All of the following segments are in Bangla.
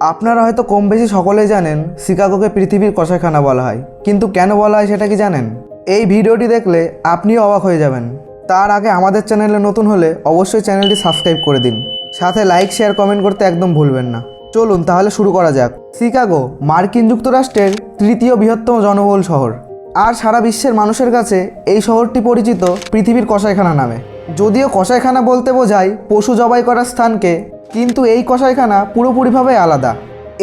আপনারা হয়তো কম বেশি সকলেই জানেন শিকাগোকে পৃথিবীর কষাইখানা বলা হয়। কিন্তু কেন বলা হয় সেটা কি জানেন? এই ভিডিওটি দেখলে আপনিও অবাক হয়ে যাবেন। তার আগে আমাদের চ্যানেলে নতুন হলে অবশ্যই চ্যানেলটি সাবস্ক্রাইব করে দিন। সাথে লাইক, শেয়ার, কমেন্ট করতে একদম ভুলবেন না। চলুন তাহলে শুরু করা যাক। শিকাগো, মার্কিন যুক্তরাষ্ট্রের তৃতীয় বৃহত্তম জনবহুল শহর। আর সারা বিশ্বের মানুষের কাছে এই শহরটি পরিচিত পৃথিবীর কষাইখানা নামে। যদিও কষাইখানা বলতে বোঝায় পশু জবাই করার স্থানকে কিন্তু এই কষাইখানা পুরোপুরিভাবে আলাদা।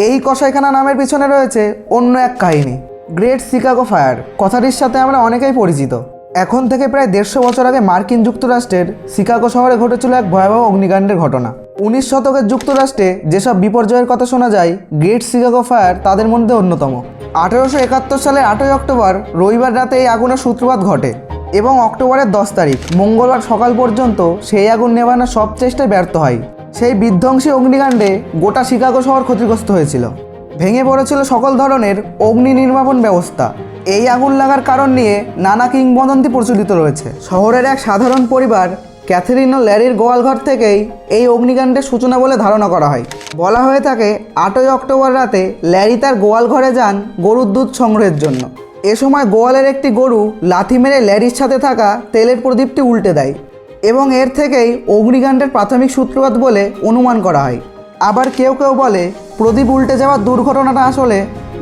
এই কষাইখানা নামের পিছনে রয়েছে অন্য এক কাহিনী গ্রেট শিকাগো ফায়ার কথাটির সাথে আমরা অনেকেই পরিচিত। এখন থেকে প্রায় দেড়শো বছর আগে মার্কিন যুক্তরাষ্ট্রের শিকাগো শহরে ঘটেছিল এক ভয়াবহ অগ্নিকাণ্ডের ঘটনা। উনিশ শতকের যুক্তরাষ্ট্রে যেসব বিপর্যয়ের কথা শোনা যায় গ্রেট শিকাগো ফায়ার তাদের মধ্যে অন্যতম। আঠেরোশো একাত্তর সালে আটই অক্টোবর রবিবার রাতে এই আগুনের সূত্রপাত ঘটে এবং অক্টোবরের দশ তারিখ, মঙ্গলবার সকাল পর্যন্ত সেই আগুন নেভানোর সব চেষ্টায় ব্যর্থ হয়। সেই বিধ্বংসী অগ্নিকাণ্ডে গোটা শিকাগো শহর ক্ষতিগ্রস্ত হয়েছিল। ভেঙে পড়েছিল সকল ধরনের অগ্নি নির্বাপন ব্যবস্থা। এই আগুন লাগার কারণ নিয়ে নানা কিংবদন্তি প্রচলিত রয়েছে। শহরের এক সাধারণ পরিবার, ক্যাথরিন ও ল্যারির গোয়ালঘর থেকেই এই অগ্নিকাণ্ডের সূচনা বলে ধারণা করা হয়। বলা হয়ে থাকে, আটই অক্টোবর রাতে ল্যারি তার গোয়াল ঘরে যান গরুর দুধ সংগ্রহের জন্য। এ সময় গোয়ালের একটি গরু লাথি মেরে ল্যারির সাথে থাকা তেলের প্রদীপটি উল্টে দেয়। এবং এর থেকেই অগ্নিকাণ্ডের প্রাথমিক সূত্রপাত বলে অনুমান করা হয়। আবার কেউ কেউ বলে, প্রদীপ উল্টে যাওয়ার দুর্ঘটনাটা আসলে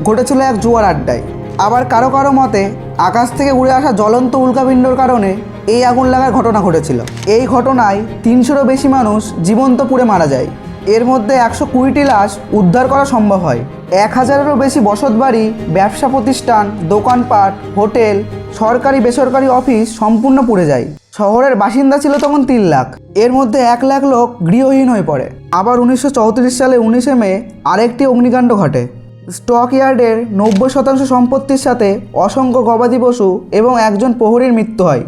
ঘটেছিল এক জুয়ার আড্ডায়। আবার কারও কারও মতে, আকাশ থেকে উড়ে আসা জ্বলন্ত উল্কাপিণ্ডর কারণে এই আগুন লাগার ঘটনা ঘটেছিল। এই ঘটনায় তিনশোরও বেশি মানুষ জীবন্ত পুড়ে মারা যায়। এর মধ্যে একশো কুড়িটি লাশ উদ্ধার করা সম্ভব হয়। এক হাজারেরও বেশি বসতবাড়ি, ব্যবসা প্রতিষ্ঠান, দোকানপাট, হোটেল সরকারি বেসরকারি অফিস সম্পূর্ণ পুড়ে যায়। শহরের বাসিন্দা ছিল তখন তিন লাখ। এর মধ্যে এক লাখ লোক গৃহহীন হয়ে পড়ে। আবার উনিশশো চৌত্রিশ সালে উনিশে মে আরেকটি অগ্নিকাণ্ড ঘটে। স্টক ইয়ার্ডের নব্বই শতাংশ সম্পত্তির সাথে অসংখ্য গবাদি পশু এবং একজন প্রহরীর মৃত্যু হয়।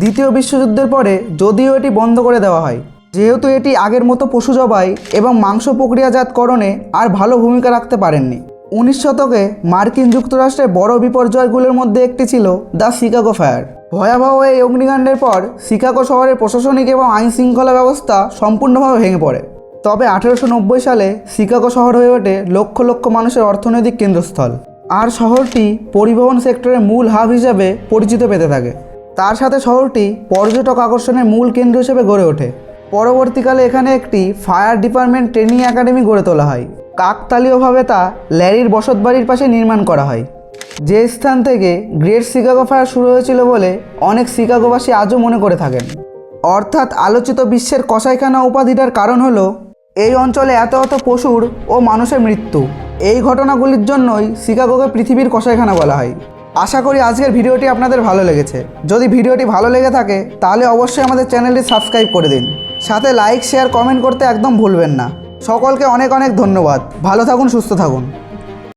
দ্বিতীয় বিশ্বযুদ্ধের পরে যদিও এটি বন্ধ করে দেওয়া হয়, যেহেতু এটি আগের মতো পশু জবাই এবং মাংস প্রক্রিয়াজাতকরণে আর ভালো ভূমিকা রাখতে পারেননি। উনিশ শতকে মার্কিন যুক্তরাষ্ট্রের বড় বিপর্যয়গুলোর মধ্যে একটি ছিল দ্য শিকাগো ফায়ার। ভয়াবহ এই অগ্নিকাণ্ডের পর শিকাগো শহরের প্রশাসনিক এবং আইন শৃঙ্খলা ব্যবস্থা সম্পূর্ণভাবে ভেঙে পড়ে। তবে আঠেরোশো নব্বই সালে শিকাগো শহর হয়ে ওঠে লক্ষ লক্ষ মানুষের অর্থনৈতিক কেন্দ্রস্থল। আর শহরটি পরিবহন সেক্টরের মূল হাব হিসাবে পরিচিত পেতে থাকে। তার সাথে শহরটি পর্যটক আকর্ষণের মূল কেন্দ্র হিসেবে গড়ে ওঠে। পরবর্তীকালে এখানে একটি ফায়ার ডিপার্টমেন্ট ট্রেনিং একাডেমি গড়ে তোলা হয়। কাকতালীয়ভাবে তা ল্যারির বসতবাড়ির পাশে নির্মাণ করা হয়। যে স্থান থেকে গ্রেট শিকাগো ফায়ার শুরু হয়েছিল বলে অনেক শিকাগোবাসী আজও মনে করে থাকেন। অর্থাৎ আলোচিত বিশ্বের কসাইখানা উপাধিটার কারণ হলো, এই অঞ্চলে এত এত পশুর ও মানুষের মৃত্যু। এই ঘটনাগুলির জন্যই শিকাগোকে পৃথিবীর কসাইখানা বলা হয়। আশা করি আজকের ভিডিওটি আপনাদের ভালো লেগেছে। যদি ভিডিওটি ভালো লেগে থাকে, তাহলে অবশ্যই আমাদের চ্যানেলটি সাবস্ক্রাইব করে দিন। সাথে লাইক, শেয়ার, কমেন্ট করতে একদম ভুলবেন না। সকলকে অনেক অনেক ধন্যবাদ। ভালো থাকুন সুস্থ থাকুন।